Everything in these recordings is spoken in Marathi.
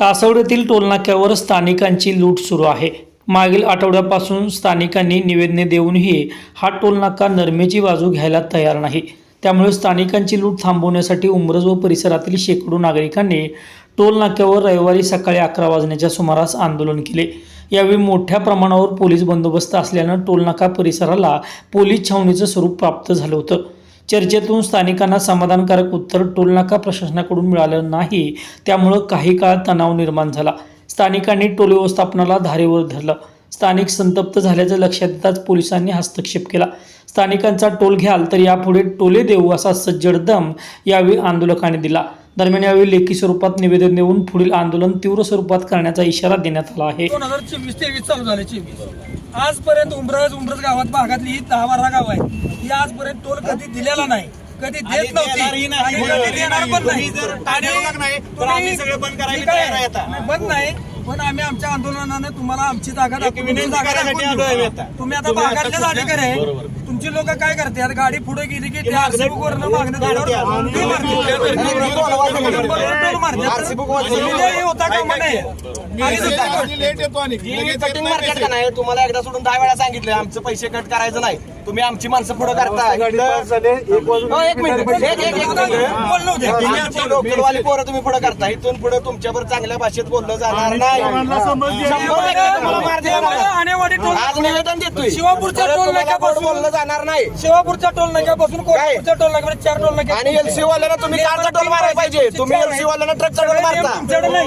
तासवड्यातील टोलनाक्यावर स्थानिकांची लूट सुरू आहे. मागील आठवड्यापासून स्थानिकांनी निवेदने देऊनही हा टोलनाका नरमेची बाजू घ्यायला तयार नाही. त्यामुळे स्थानिकांची लूट थांबवण्यासाठी उमरज व परिसरातील शेकडो नागरिकांनी टोलनाक्यावर रविवारी सकाळी अकरा वाजण्याच्या सुमारास आंदोलन केले. यावेळी मोठ्या प्रमाणावर पोलीस बंदोबस्त असल्यानं टोलनाका परिसराला पोलीस छावणीचं स्वरूप प्राप्त झालं होतं. चर्चेतून स्थानिकांना समाधानकारक उत्तर टोलनाका प्रशासनाकडून मिळालं नाही. त्यामुळं काही काळ तणाव निर्माण झाला. स्थानिकांनी टोल व्यवस्थापनाला धारेवर धरलं. स्थानिक संतप्त झाल्याचं लक्षात येताच पोलिसांनी हस्तक्षेप केला. स्थानिकांचा टोल घ्याल तर यापुढे टोले देऊ असा सज्जड दम यावेळी आंदोलकांनी दिला. दरम्यान यावेळी लेखी स्वरूपात निवेदन देऊन पुढील आंदोलन तीव्र स्वरूपात करण्याचा इशारा देण्यात आला आहे. दोन हजार चोवीस तेवीस चालू झाले चोवीस. आजपर्यंत उमरज उमरज गावात भागातली ही दहा बारा गाव आहेत. ही आजपर्यंत टोल कधी दिलेला नाही. कधी देत नव्हती. आणि कधी देणार पण नाही. आणि तुम्ही- ठीक आहे. नाही, बंद नाही पण आम्ही आमच्या आंदोलनाने तुम्हाला आमची जागा दाखवून तुमची जागा दाखवून देऊ. तुम्ही आता भागातलेच अधिकारी आहे. तुमची लोक काय करतात? गाडी पुढे गेली की त्या आरसी बुक वरनं मागणं झाल्यावर ते मारतात. तुम्ही हे होता कामा नये. आणि दुसरी गोष्ट, कटिंग मार्केट का नाही? तुम्हाला एकदा सोडून दहा वेळा सांगितलं आमचं पैसे कट करायचं नाही. तुम्ही आमची माणसं पुढे करता इथं- हो, एक मिनिट. एक- एक- एक मिनिट. बोललो होते. आमची लोकलवाली पोरं तुम्ही पुढे करता इथून पुढे तुमच्यावर चांगल्या भाषेत बोललं जाणार नाही. शंभर टक्के तुम्हाला मार दिला मला. आणेवाडी टोल आज निवेदन देतोय. शिवापूरच्या परत टोल तुम्हाला नाक्यापासून- बोललं जाणार नाही. शिवापूरच्या टोल नाक्यापासून कोल्हापूरच्या टोल नाक्यापर्यंत चार टोल नाके आणि एलसी वाल्याला तुम्ही कारचा टोल मारायला पाहिजे. तुम्ही एलसी वाल्याला ट्रकचा टोल मारता. तुमच्याकडे नाही.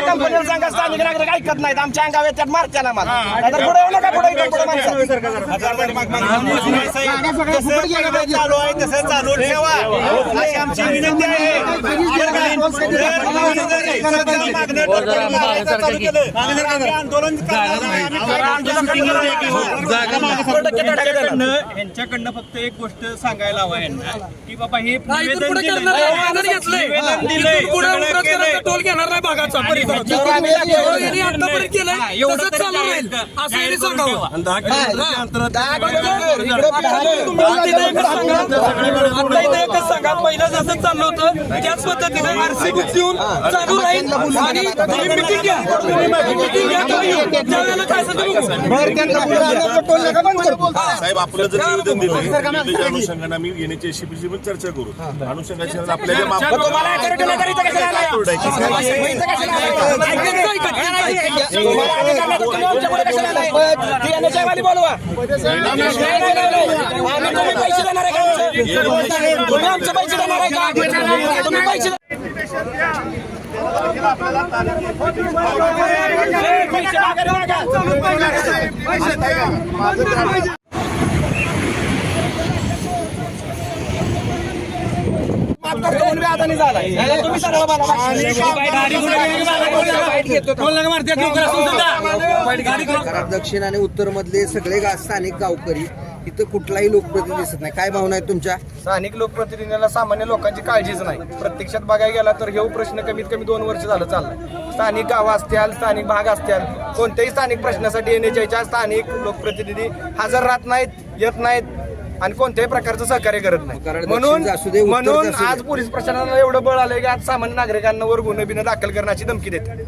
कंपनीला सांगा स्थानिक नागरिक ऐकत नाहीत आमच्या अंगावर येतात मारत्या ना मला नाहीतर पुढे येऊ नका पुढे इकडे पुढे माणसं चालू आहे तसं चालू ठेवा अशी आमची विनंती आहे आंदोलन यांच्याकडनं फक्त एक गोष्ट सांगायला हवा यांना की बाबा हे निवेदन दिलंय. टोल घेणार नाही भागाचा हा, एकच सांगा. पहिलं जसं चाललं होतं त्याच पद्धतीने आरसी देऊन चालू राहील. आणि मिटिंग घ्या. मिटिंग घ्या. त्यावेळेला काय असेल ते बघू. साहेब आपलं जर निवेदन दिलं अनुषंगाने आम्ही येण्याची अशी पिशी पण चर्चा करू अनुषंगाच्या आपल्या ज्या तुम्ही सरळ दक्षिण आणि उत्तर मधले सगळे गा- स्थानिक गावकरी इथं कुठलाही लोकप्रतिनिधी दिसत नाही. काय भावना आहेत तुमच्या? स्थानिक लोकप्रतिनिधीला सामान्य लोकांची काळजीच नाही. प्रत्यक्षात बघायला गेला तर हे प्रश्न कमीत कमी दोन वर्ष झालं चाललाय. स्थानिक गावं असतील स्थानिक भाग असतील कोणत्याही स्थानिक प्रश्नासाठी येण्याच्या स्थानिक लोकप्रतिनिधी हजर राहत नाहीत येत नाहीत. आणि कोणत्याही प्रकारचं सहकार्य करत नाही. म्हणून म्हणून. आज पोलीस प्रशासनाला एवढं बळ आलंय की आज सामान्य नागरिकांवर गुन्हे बिन्हे दाखल करण्याची धमकी देते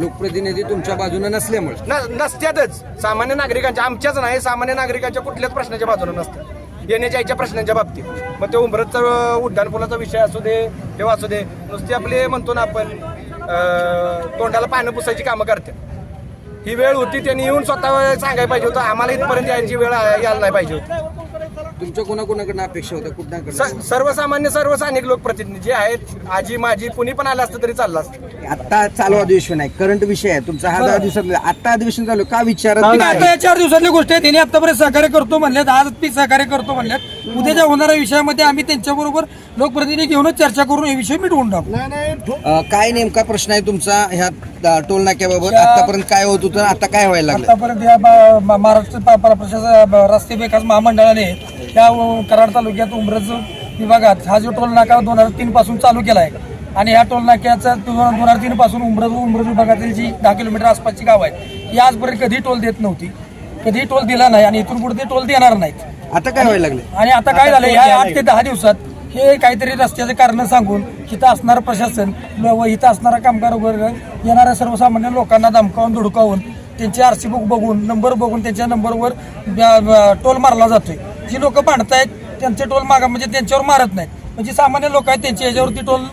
लोकप्रतिनिधी तुमच्या बाजूने नसल्यामुळे. नसत्यातच. सामान्य नागरिकांच्या आमच्याच नाही सामान्य नागरिकांच्या कुठल्याच प्रश्नाच्या बाजूने नसतात येण्या जायच्या प्रश्नांच्या बाबतीत. मग ते उंबरतचा उड्डाण पुलाचा विषय असू दे किंवा असू दे नुसते आपले म्हणतो ना आपण तोंडाला पानं पुसायची कामं करते ही वेळ होती त्यांनी येऊन स्वतः सांगायला पाहिजे होतं आम्हाला इथपर्यंत यायची वेळ यायला नाही पाहिजे होती. तुमच्या कोणाकोणाकडनं अपेक्षा होत्या? कुठं सर्वसामान्य सर्व स्थानिक लोकप्रतिनिधी जे आहेत आजी माझी कुणी पण आलं असतं तरी चाललं असतं. आता चालू अधिवेशन आहे करंट विषय आहे. तुमचा हा दहा दिवसातला आता अधिवेशन चालू का विचारत आता? या चार दिवसातली गोष्ट आहे. त्यांनी आतापर्यंत सहकार्य करतो म्हणल्यात आज ती सहकार्य करतो म्हणल्यात उद्याच्या होणाऱ्या विषयामध्ये आम्ही त्यांच्याबरोबर लोकप्रतिनिधी घेऊनच चर्चा करून हे विषय मिटवून टाकू. काय नेमका प्रश्न आहे तुमचा ह्या टोल नाक्याबाबत आतापर्यंत काय होत होतं? आता काय व्हायला लागलं? आतापर्यंत या म- महाराष्ट्र प्रशासन रस्ते विकास महामंडळाने त्या कराड तालुक्यात उमरज विभागात हा जो टोल नाका दोन हजार तीन पासून चालू केला आहे. आणि ह्या टोल नाक्याचा दोन हजार तीन पासून उमरज उमरज विभागातील जी दहा किलोमीटर आसपासची गाव आहेत ही आजपर्यंत कधी टोल देत नव्हती. कधी टोल दिला नाही आणि इथून पुढे ते टोल देणार नाहीत. आता काय व्हायला लागले आणि आता काय झालं या आठ ते दहा दिवसात हे काहीतरी रस्त्याचे कारण सांगून इथं असणारं प्रशासन व इथं असणारा कामगार वर्ग येणाऱ्या सर्वसामान्य लोकांना धमकावून धुडकावून त्यांचे आरसी बुक बघून नंबर बघून त्यांच्या नंबरवर टोल मारला जातोय. जी लोक भांडतायत त्यांचे टोल मागा म्हणजे त्यांच्यावर मारत नाहीत. म्हणजे सामान्य लोक आहेत त्यांच्या याच्यावरती टोल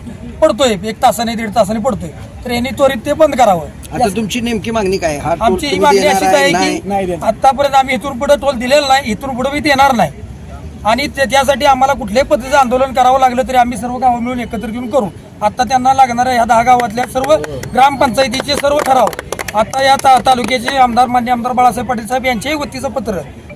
पडतोय. एक तासाने दीड तासाने पडतोय. तर यांनी त्वरित ते बंद करावं. आता तुमची नेमकी मागणी काय? हा टोल आमची ही तुम्ही मागणी देणार अशीच आहे नाही? की आतापर्यंत आम्ही इथून पुढे टोल दिलेला नाही इथून पुढे मी देणार नाही. आणि ते- त्यासाठी आम्हाला कुठल्याही पद्धतीचं आंदोलन करावं लागलं तरी आम्ही सर्व गावं मिळून एकत्र घेऊन करू. आता त्यांना लागणाऱ्या ह्या दहा गावातल्या सर्व ग्रामपंचायतीचे सर्व ठराव. आता या ता- तालुक्याचे आमदार मान्य आमदार बाळासाहेब पाटील साहेब यांच्याही वतीचं पत्र.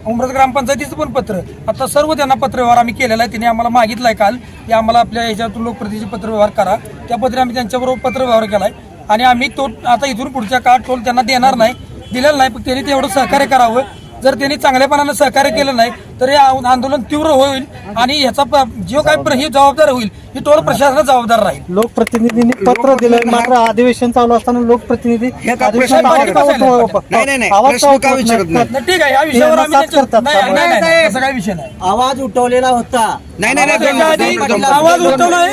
उमरज ग्रामपंचायतीचं पण पत्र. आता सर्व त्यांना पत्रव्यवहार आम्ही केलेला आहे. त्यांनी आम्हाला मागितलाय काल. की आम्हाला आपल्या ह्याच्यातून लोकप्रतिनिधी पत्रव्यवहार करा. त्या आम्ही त्यांच्याबरोबर पत्रव्यवहार केला आहे आणि आम्ही तो आता इथून पुढच्या काळ टोल त्यांना देणार नाही. दिलेला नाही. पण त्यांनी तेवढं सहकार्य करावं. जर त्यांनी चांगल्यापणानं सहकार्य केलं नाही तर हे आंदोलन तीव्र होईल आणि ह्याचा प- जो काय प्र- ही जबाबदार होईल ही टोल प्रशासनाला जबाबदार राहील. लोकप्रतिनिधींनी पत्र दिलं मात्र अधिवेशन चालू असताना लोकप्रतिनिधी ठीक आहे. या विषयावर आम्ही काही विषय नाही. आवाज उठवलेला होता. नाही आवाज उठवला